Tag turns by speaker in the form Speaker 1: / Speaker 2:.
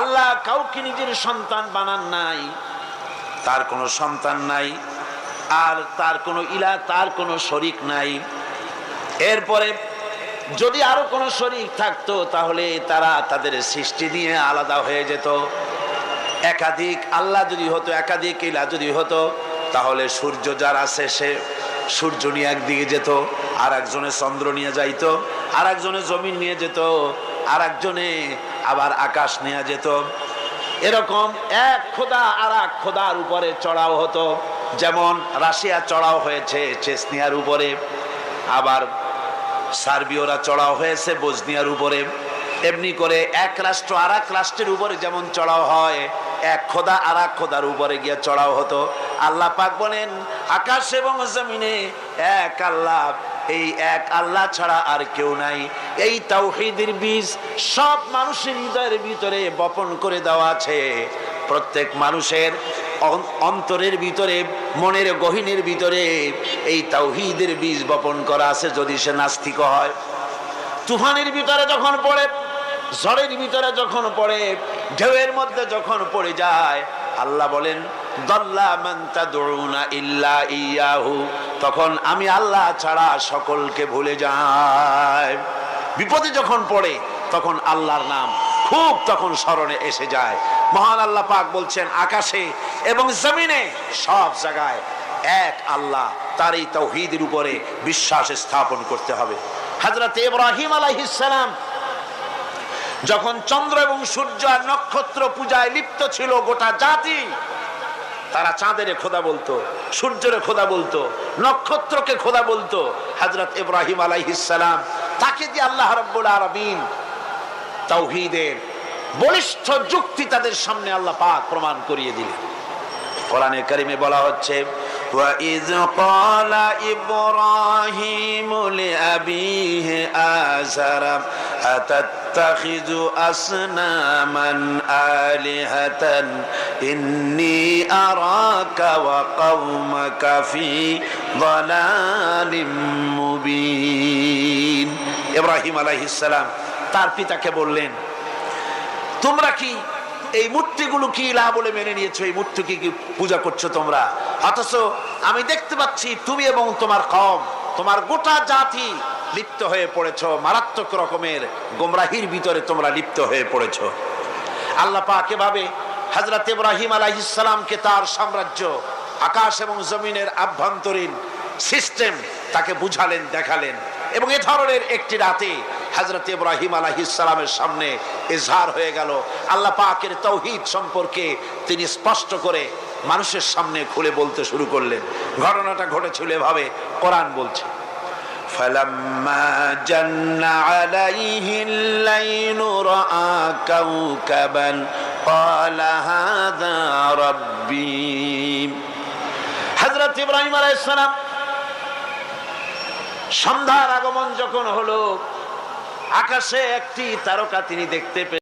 Speaker 1: আল্লাহ কাউকে নিজের সন্তান বানান নাই। তার কোনো সন্তান নাই, আর তার কোনো ইলা, তার কোনো শরিক নাই। এরপরে যদি আরও কোনো শরিক থাকতো, তাহলে তারা তাদের সৃষ্টি নিয়ে আলাদা হয়ে যেত। একাধিক, আল্লাহ যদি হতো, একাধিক ইলা যদি হতো, তাহলে সূর্য যার আছে সে সূর্য নিয়ে একদিকে যেত আর একজনে চন্দ্র নিয়ে যাইতো আর একজনে জমিন নিয়ে যেত আর একজনে আবার আকাশ নিয়ে যেত। এরকম এক খোদা আর এক খোদার উপরে চড়াও হতো। যেমন রাশিয়া চড়াও হয়েছে চেসনিয়ার উপরে, আবার সার্বিয়রা চড়াও হয়েছে বজনিয়ার উপরে। এমনি করে এক রাষ্ট্র আর এক রাষ্ট্রের উপরে যেমন চড়াও হয়, এক খোদা আর এক খোদার উপরে গিয়ে চড়াও হতো। আল্লাহ পাক বলেন, আকাশ এবং জমিনে এক আল্লাহ এই এক আল্লাহ ছাড়া আর কেউ নাই। এই তাওহিদের বীজ সব মানুষের হৃদয়ের ভিতরে বপন করে দেওয়া আছে। প্রত্যেক মানুষের অন- অন্তরের ভিতরে, মনের গহীনের ভিতরে এই তাওহিদের বীজ বপন করা আছে যদি সে নাস্তিক হয়। তুফানের ভিতরে যখন পড়ে, ঝড়ের ভিতরে যখন পড়ে, ঢেউয়ের মধ্যে যখন পড়ে যায়, আল্লাহ বলেন তখন আমি আল্লাহ ছাড়া সকলকে ভুলে যাই। বিপদে যখন পড়ে, তখন আল্লাহর নাম খুব তখন স্মরণে এসে যায়। মহান আল্লাহ পাক বলছেন, আকাশে এবং জমিনে সব জায়গায় এক আল্লাহ, তার এই তৌহিদের উপরে বিশ্বাস স্থাপন করতে হবে। হজরত ইব্রাহিম আলাইহিসসালাম যখন চন্দ্র এবং সূর্য আর নক্ষত্র পূজায় লিপ্ত ছিল, গোটা জাতি তারা চাঁদের খোদা বলতো সূর্যের খোদা বলতো নক্ষত্রকে খোদা বলতো হজরত ইব্রাহিম আলাইহিসসালাম তাকে দিয়ে আল্লাহ রব্বুল আরবিন তাওহীদের বলিষ্ঠ যুক্তি তাদের সামনে আল্লাহ পাক প্রমাণ করিয়ে দিলেন কোরআনে কারিমে বলা হচ্ছে وَإِذْ قَالَ إِبْرَاهِيمُ لِأَبِيهِ آزَرَ أَتَتَّخِذُ أَصْنَامًا آلِهَةً إِنِّي أَرَاكَ وَقَوْمَكَ فِي ضَلَالٍ مُبِينٍ ইব্রাহিম আলাইহিস সালাম তার পিতাকে বললেন তোমরা কি এই মূর্তিগুলো কি ইলাহ বলে মেনে নিয়েছো এই মূর্তিকে কি পূজা করছো তোমরা অথচ আমি দেখতে পাচ্ছি তুমি এবং তোমার কম তোমার গোটা জাতি লিপ্ত হয়ে পড়েছো। মারাত্মক রকমের গোমরাহির ভিতরে তোমরা লিপ্ত হয়ে পড়েছ। আল্লাহ পাক এভাবে হজরত ইব্রাহিম আলাইহিসসালামকে তার সাম্রাজ্য, আকাশ এবং জমিনের আভ্যন্তরীণ সিস্টেম তাকে বুঝালেন, দেখালেন এবং এ ধরনের একটি রাতে হজরত ইব্রাহিম আলাইহিসসালামের সামনে ইজহার হয়ে গেল। আল্লাহ পাকের তৌহিদ সম্পর্কে তিনি স্পষ্ট করে মানুষের সামনে খুলে বলতে শুরু করলেন ঘটনাটা ঘটেছিল এভাবে কোরআন বলছে فلما جن عليه الليل رأى كوكبا قال هذا ربي হজরত ইব্রাহিম আলাইসালাম সন্ধ্যার আগমন যখন হলো আকাশে একটি তারকা তিনি দেখতে পেলেন